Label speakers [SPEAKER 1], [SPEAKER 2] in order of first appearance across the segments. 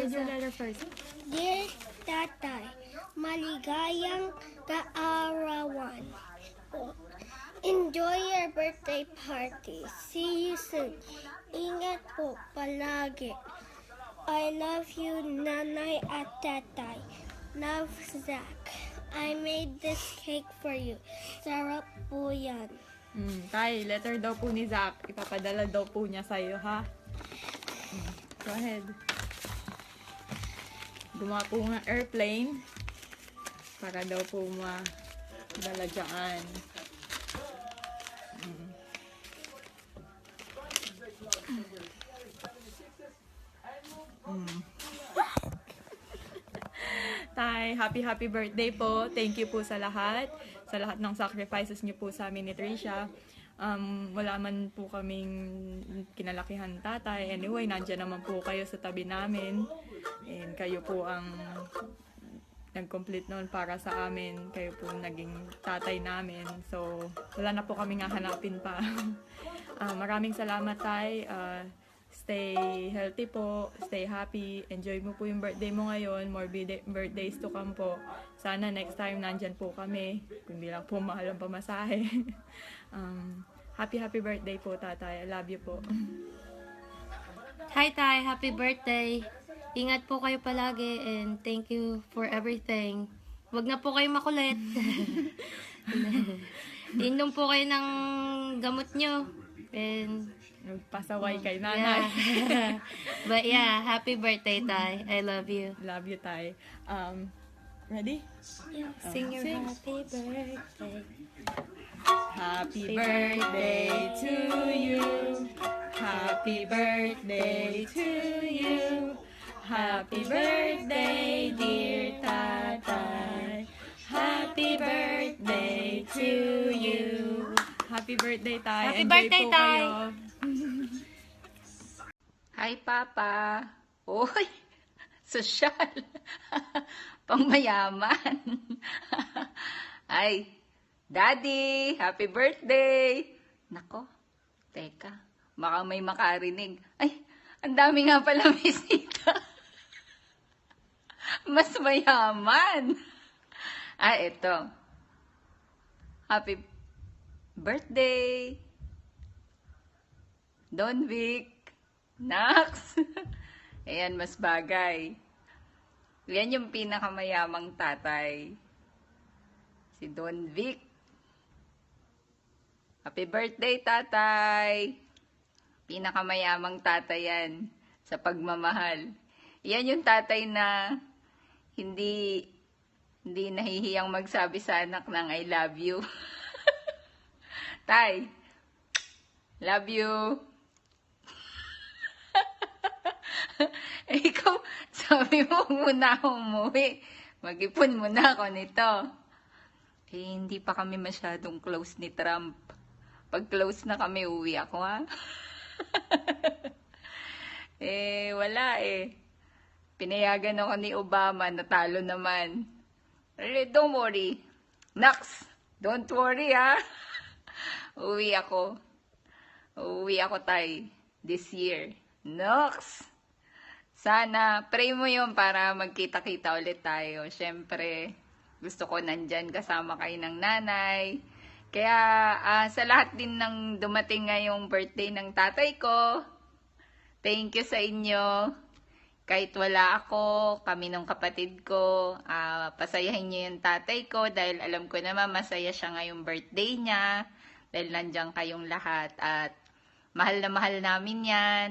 [SPEAKER 1] Read your letter first.
[SPEAKER 2] Dear Tatay, maligayang kaarawan. Enjoy your birthday party. See you soon. Ingat po palagi. I love you, Nanay at Tatay. Love, Zach. I made this cake for you. Sarap po yan.
[SPEAKER 1] Mm, tay, letter daw po ni Zach. Ipapadala daw po niya sa'yo, ha? Mm, Go ahead. Gumawa po ng airplane para daw po madala dyan. Mm. Tay, happy happy birthday po. Thank you po sa lahat. Sa lahat ng sacrifices niyo po sa amin ni Tricia. Um, wala man po kaming kinalakihan tatay. Anyway, nandiyan naman po kayo sa tabi namin. And kayo po ang nag-complete noon para sa amin. Kayo po naging tatay namin. So, wala na po kami nga hanapin pa. Ah, maraming salamat, Tay. Ah, stay healthy po. Stay happy. Enjoy mo po yung birthday mo ngayon. More birthdays to come po. Sana next time nandyan po kami. Kundi lang po mahal ang pamasahe. um, happy, happy birthday po, Tatay. I love you po.
[SPEAKER 3] Hi, Tay. Happy birthday. Ingat po kayo palagi and thank you for everything. Huwag na po kayo makulit. Inom po kayo ng gamot nyo. And
[SPEAKER 1] Pasaway kay nanay.
[SPEAKER 3] yeah. But yeah, happy birthday, Tay. I love you.
[SPEAKER 1] love you, Tay. Um, ready?
[SPEAKER 3] Sing your
[SPEAKER 1] Sing.
[SPEAKER 3] happy birthday.
[SPEAKER 1] Happy birthday to you. Happy birthday to you. Happy birthday, dear Tatay. Happy birthday to you. Happy birthday, Tay.
[SPEAKER 3] Happy
[SPEAKER 1] Enjoy
[SPEAKER 3] birthday,
[SPEAKER 1] po
[SPEAKER 3] Tay.
[SPEAKER 1] kayo.
[SPEAKER 4] Hi, Papa. Uy, sosyal. Pangmayaman. Ay, Daddy, happy birthday. Nako, teka, baka may makarinig. Ay, ang dami nga pala bisita. Mas mayaman. Ah, ito. Happy birthday. Don Vic. Nax! Ayan, mas bagay. Yan yung pinakamayamang tatay. Si Don Vic. Happy birthday, tatay! Pinakamayamang tatay yan sa pagmamahal. Yan yung tatay na hindi hindi nahihiyang magsabi sa anak ng I love you. tay, love you. Eh, ikaw, sabi mo muna ako umuwi. Mag-ipon muna ako nito. Eh, hindi pa kami masyadong close ni Trump. Pag close na kami, uwi ako, ha? eh, wala eh. Pinayagan ako ni Obama, natalo naman. Eh, don't worry. Nax, don't worry, ha? uwi ako. Uwi ako, tay. This year. Nox! Sana, pray mo yun para magkita-kita ulit tayo. Siyempre, gusto ko nandyan kasama kayo ng nanay. Kaya, ah, sa lahat din ng dumating ngayong birthday ng tatay ko, thank you sa inyo. Kahit wala ako, kami ng kapatid ko, ah, pasayahin niyo yung tatay ko dahil alam ko naman masaya siya ngayong birthday niya. Dahil nandyan kayong lahat at mahal na mahal namin yan.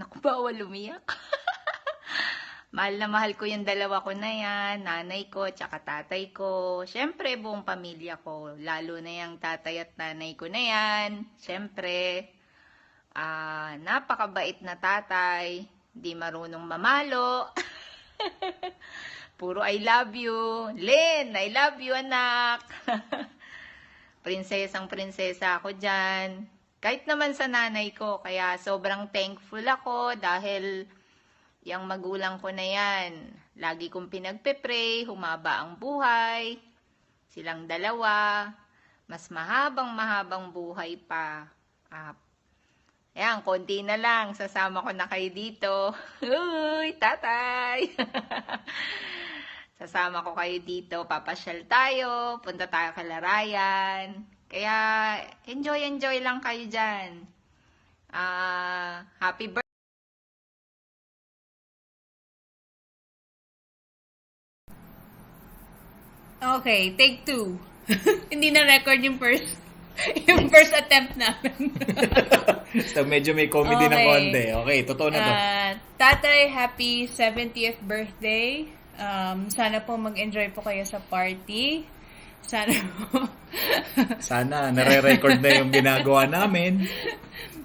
[SPEAKER 4] Naku, bawal umiyak. mahal na mahal ko yung dalawa ko na yan, nanay ko, tsaka tatay ko. Siyempre, buong pamilya ko. Lalo na yung tatay at nanay ko na yan. Siyempre, ah napakabait na tatay. Di marunong mamalo. Puro I love you. Len, I love you, anak. prinsesang prinsesa ako dyan. Kahit naman sa nanay ko, kaya sobrang thankful ako dahil yung magulang ko na yan, lagi kong pinagpe-pray, humaba ang buhay, silang dalawa, mas mahabang mahabang buhay pa. Ah, Ayan, konti na lang. Sasama ko na kayo dito. Uy, tatay! Sasama ko kayo dito. Papasyal tayo. Punta tayo kay Larayan. Kaya, enjoy, enjoy lang kayo dyan. Ah, happy birthday!
[SPEAKER 5] Okay, take two. Hindi na record yung first yung first attempt namin.
[SPEAKER 6] so medyo may comedy ng
[SPEAKER 5] Okay.
[SPEAKER 6] konti. Okay, totoo na to.
[SPEAKER 5] Ah, tatay, happy 70th birthday. Um, sana po mag-enjoy po kayo sa party. Sana po
[SPEAKER 6] Sana nare-record na yung ginagawa namin.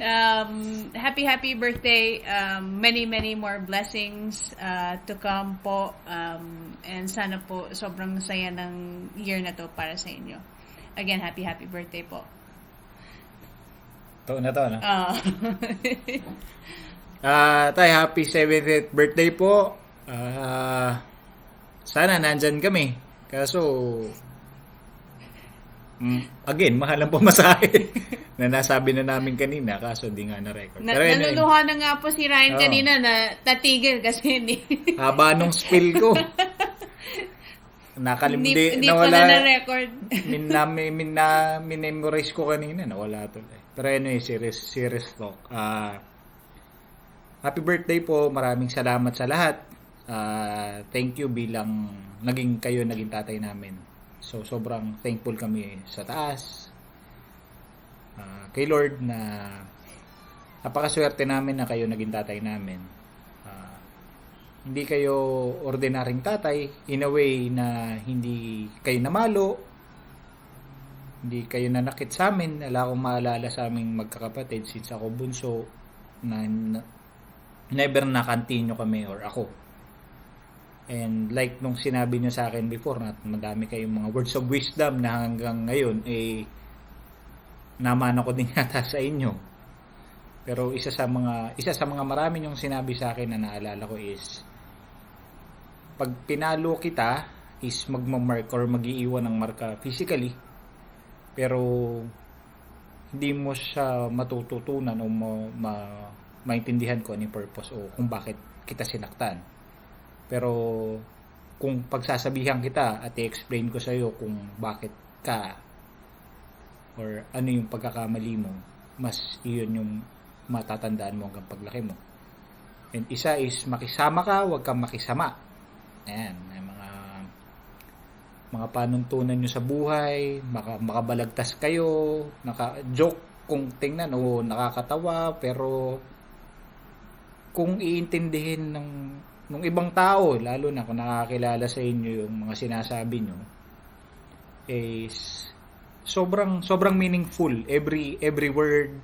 [SPEAKER 5] um, happy happy birthday um, many many more blessings uh, to come po um, and sana po sobrang saya ng year na to para sa inyo again happy happy birthday po
[SPEAKER 6] Totoo na to, no?
[SPEAKER 5] Ah.
[SPEAKER 6] Ah, tay, happy 70th birthday po. Ah, sana nandyan kami. Kaso, mm, again, mahal ang pumasahe. na nasabi na namin kanina, kaso di nga na-record.
[SPEAKER 5] na,
[SPEAKER 6] anyway,
[SPEAKER 5] nanuluha na nga po si Ryan
[SPEAKER 6] Oo.
[SPEAKER 5] kanina na tatigil kasi hindi
[SPEAKER 6] haba nung spill ko.
[SPEAKER 5] hindi,
[SPEAKER 6] Nakalimutan,
[SPEAKER 5] hindi pa
[SPEAKER 6] nawala.
[SPEAKER 5] na na-record
[SPEAKER 6] min na min na minemorize ko kanina nawala tuloy. Pero anyway, serious serious talk. Ah Happy birthday po. Maraming salamat sa lahat. Ah, thank you bilang naging kayo naging tatay namin. So sobrang thankful kami sa taas. Ah, kay Lord na napakaswerte namin na kayo naging tatay namin. Hindi kayo ordinaryong tatay. In a way na hindi kayo namalo. Hindi kayo nanakit sa amin. Wala akong maalala sa aming magkakapatid since ako bunso na, na never na continue kami or ako. And like nung sinabi nyo sa akin before na madami kayong mga words of wisdom na hanggang ngayon eh naman ako din yata sa inyo pero isa sa mga isa sa mga marami yung sinabi sa akin na naalala ko is pag pinalo kita is magmamark or magiiwan ng marka physically pero hindi mo siya matututunan o ma, ma, maintindihan ko ano yung purpose o kung bakit kita sinaktan. Pero kung pagsasabihan kita at i-explain ko sa iyo kung bakit ka or ano yung pagkakamali mo mas iyon yung matatandaan mo hanggang paglaki mo. And isa is makisama ka huwag kang makisama. Ayan may mga mga panuntunan nyo sa buhay maka, makabalagtas kayo naka joke kung tingnan o nakakatawa pero kung iintindihin ng ng ibang tao lalo na kung nakakilala sa inyo yung mga sinasabi nyo is sobrang sobrang meaningful. Every every word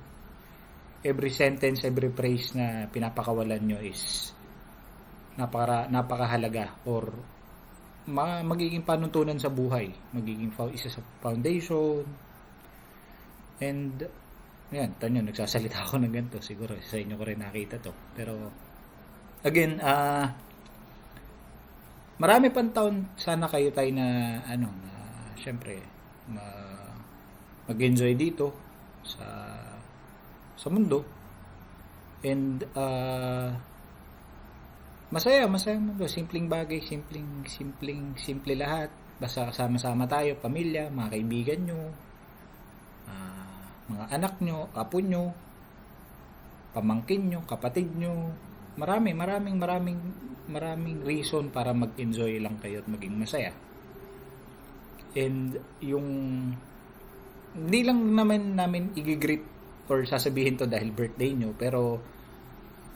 [SPEAKER 6] every sentence every phrase na pinapakawalan nyo is napaka napakahalaga or ma, magiging panuntunan sa buhay magiging isa sa foundation and yan, tanyo, nagsasalita ako ng ganito. Siguro sa inyo ko rin nakita to. Pero, again, ah marami pang taon sana kayo tayo na, ano, na, syempre, ma, mag-enjoy dito sa, sa mundo. And, ah masaya, masaya mundo. Simpleng bagay, simpleng, simpleng, simple lahat. Basta kasama-sama tayo, pamilya, mga kaibigan nyo, ah, mga anak nyo, apo nyo, pamangkin nyo, kapatid nyo, marami, maraming, maraming, maraming reason para mag-enjoy lang kayo at maging masaya. And yung hindi lang naman namin igigreet or sasabihin to dahil birthday nyo, pero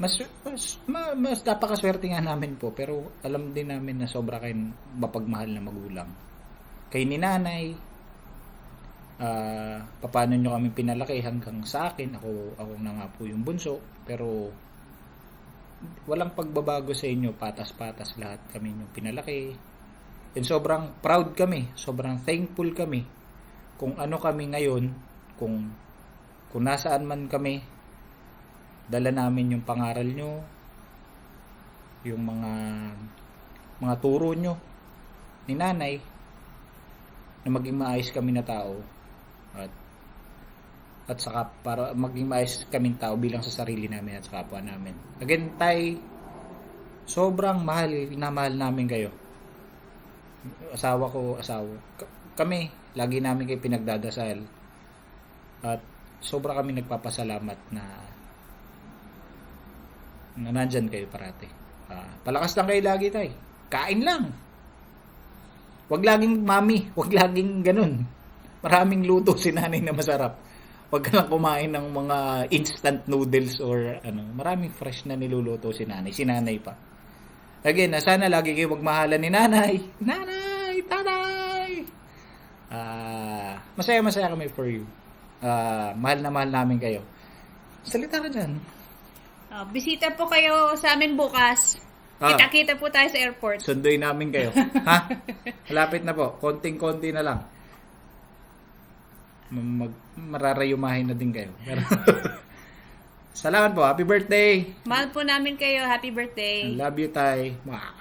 [SPEAKER 6] mas mas, ma- mas napakaswerte nga namin po pero alam din namin na sobra kayong mapagmahal na magulang. Kay ni nanay ah paano nyo kami pinalaki hanggang sa akin? Ako ako na nga po yung bunso pero walang pagbabago sa inyo patas-patas lahat kami yung pinalaki. And sobrang proud kami sobrang thankful kami kung ano kami ngayon kung kung nasaan man kami dala namin yung pangaral nyo yung mga mga turo nyo ni nanay na maging maayos kami na tao at at saka para maging maayos kaming tao bilang sa sarili namin at sa kapwa namin. Again, tay, sobrang mahal na mahal namin kayo. Asawa ko, asawa. Kami, lagi namin kayo pinagdadasal. At sobra kami nagpapasalamat na na nandyan kayo parati. Ah, palakas lang kayo lagi, tay. Kain lang. Huwag laging mami, huwag laging ganun. Maraming luto si nanay na masarap. Huwag ka lang kumain ng mga instant noodles or ano. Maraming fresh na niluluto si nanay. Si nanay pa. Again, na sana lagi kayo magmahalan ni nanay. Nanay! Tatay! Ah, masaya masaya kami for you. Ah, mahal na mahal namin kayo. Salita ka dyan.
[SPEAKER 5] Ah, bisita po kayo sa amin bukas.
[SPEAKER 6] Ah.
[SPEAKER 5] Kita-kita po tayo sa airport.
[SPEAKER 6] Sunduin namin kayo. ha? Malapit na po. Konting-konti na lang. Mag, mararayumahin na din kayo. Pero, Salamat po. Happy birthday.
[SPEAKER 5] Mahal po namin kayo. Happy birthday.
[SPEAKER 6] Love you, Tay. Mwah.